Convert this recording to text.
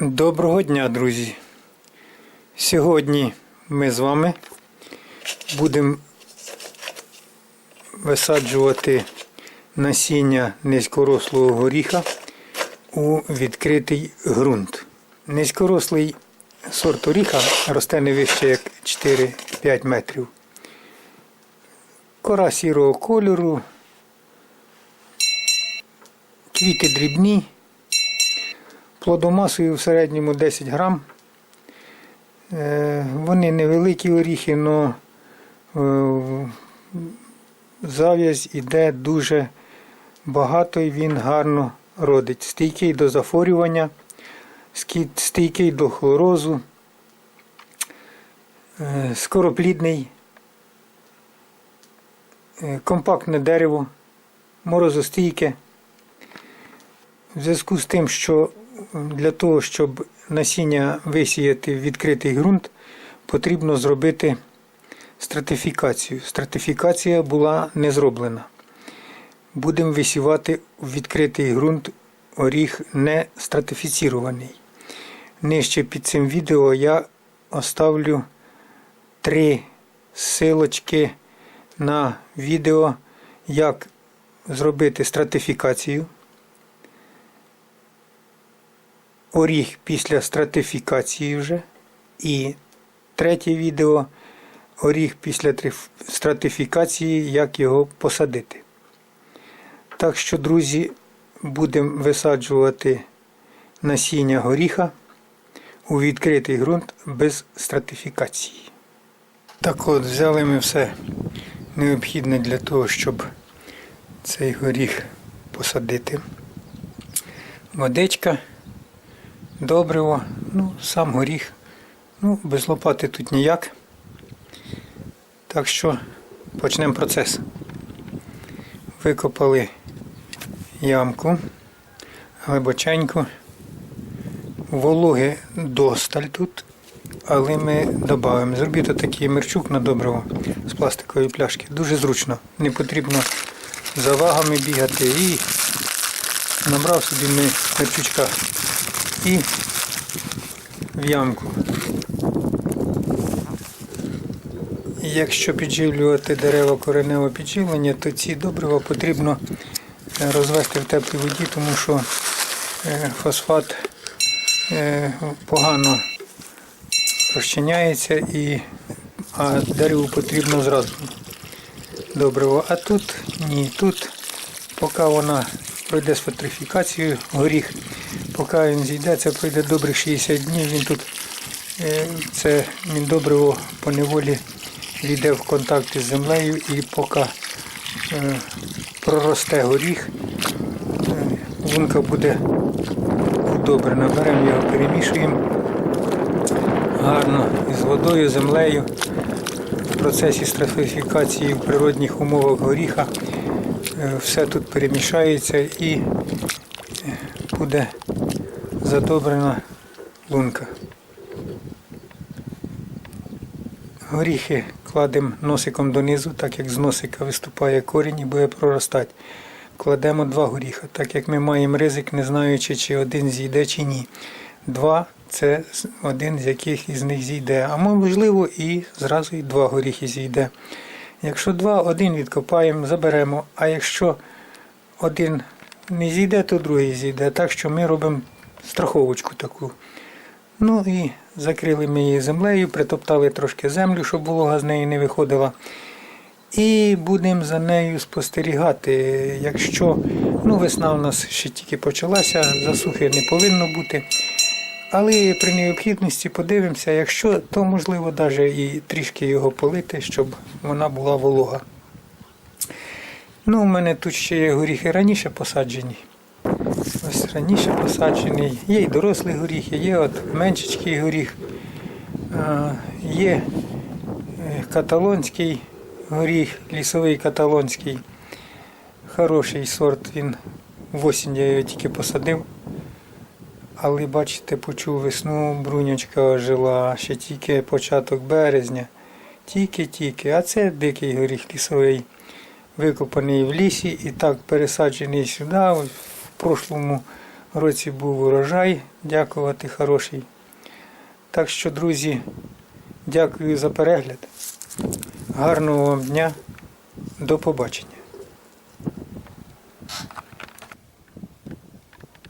Доброго дня, друзі! Сьогодні ми з вами будемо висаджувати насіння низькорослого горіха у відкритий ґрунт. Низькорослий сорт горіха росте не вище як 4-5 метрів. Кора сірого кольору, квіти дрібні. Плодомасою в середньому 10 грам. Е, Вони невеликі оріхи, але зав'язь іде дуже багато і він гарно родить. Стійкий до захворювання, скі- стійкий до хлорозу, е, скороплідний, е, компактне дерево, морозостійке. В зв'язку з тим, що для того, щоб насіння висіяти в відкритий ґрунт, потрібно зробити стратифікацію. Стратифікація була не зроблена. Будемо висівати в відкритий ґрунт оріг не стратифіцірований. Нижче під цим відео я оставлю три силочки на відео, як зробити стратифікацію. Оріг після стратифікації вже. І третє відео оріг після стратифікації, як його посадити. Так що, друзі, будемо висаджувати насіння горіха у відкритий ґрунт без стратифікації. Так от, взяли ми все необхідне для того, щоб цей горіх посадити. Водичка добриво, ну, сам горіх. Ну, без лопати тут ніяк. Так що почнемо процес. Викопали ямку глибоченьку. Вологи досталь тут, але ми додаємо. Зробіть отакий мерчук на добриво з пластикової пляшки. Дуже зручно. Не потрібно за вагами бігати і набрав собі ми мерчучка і в ямку. Якщо підживлювати дерева кореневого підживлення, то ці добрива потрібно е, розвести в теплій воді, тому що е, фосфат е, погано розчиняється, і, а дереву потрібно зразу добриво. А тут ні, тут поки вона пройде сфотографікацію горіх, поки він зійде, це пройде добрих 60 днів. Він тут е, це він добриво по неволі йде в контакт із землею і поки е, проросте горіх, е, лунка буде удобрена. Беремо його, перемішуємо гарно із водою, землею. В процесі стратифікації в природних умовах горіха все тут перемішається і буде задобрена лунка. Горіхи кладемо носиком донизу, так як з носика виступає корінь і буде проростати. Кладемо два горіха, так як ми маємо ризик, не знаючи, чи один зійде, чи ні. Два це один з яких із них зійде. А можливо і зразу і два горіхи зійде. Якщо два, один відкопаємо, заберемо. А якщо один не зійде, то другий зійде. Так що ми робимо страховочку таку. Ну і закрили ми її землею, притоптали трошки землю, щоб волога з неї не виходила. І будемо за нею спостерігати. Якщо ну, весна у нас ще тільки почалася, засухи не повинно бути. Але при необхідності подивимося, якщо, то можливо навіть і трішки його полити, щоб вона була волога. Ну, у мене тут ще є горіхи раніше посаджені. Ось раніше посаджений. Є і дорослі горіхи, є от меншечкий горіх, є е, каталонський горіх, лісовий каталонський. Хороший сорт, він в осінь я його тільки посадив. Але бачите, почув весну, брунячка ожила, ще тільки початок березня. Тільки-тільки. А це дикий горіх лісовий, викопаний в лісі і так пересаджений сюди. Прошлому році був урожай, дякувати хороший. Так що, друзі, дякую за перегляд. Гарного вам дня. До побачення.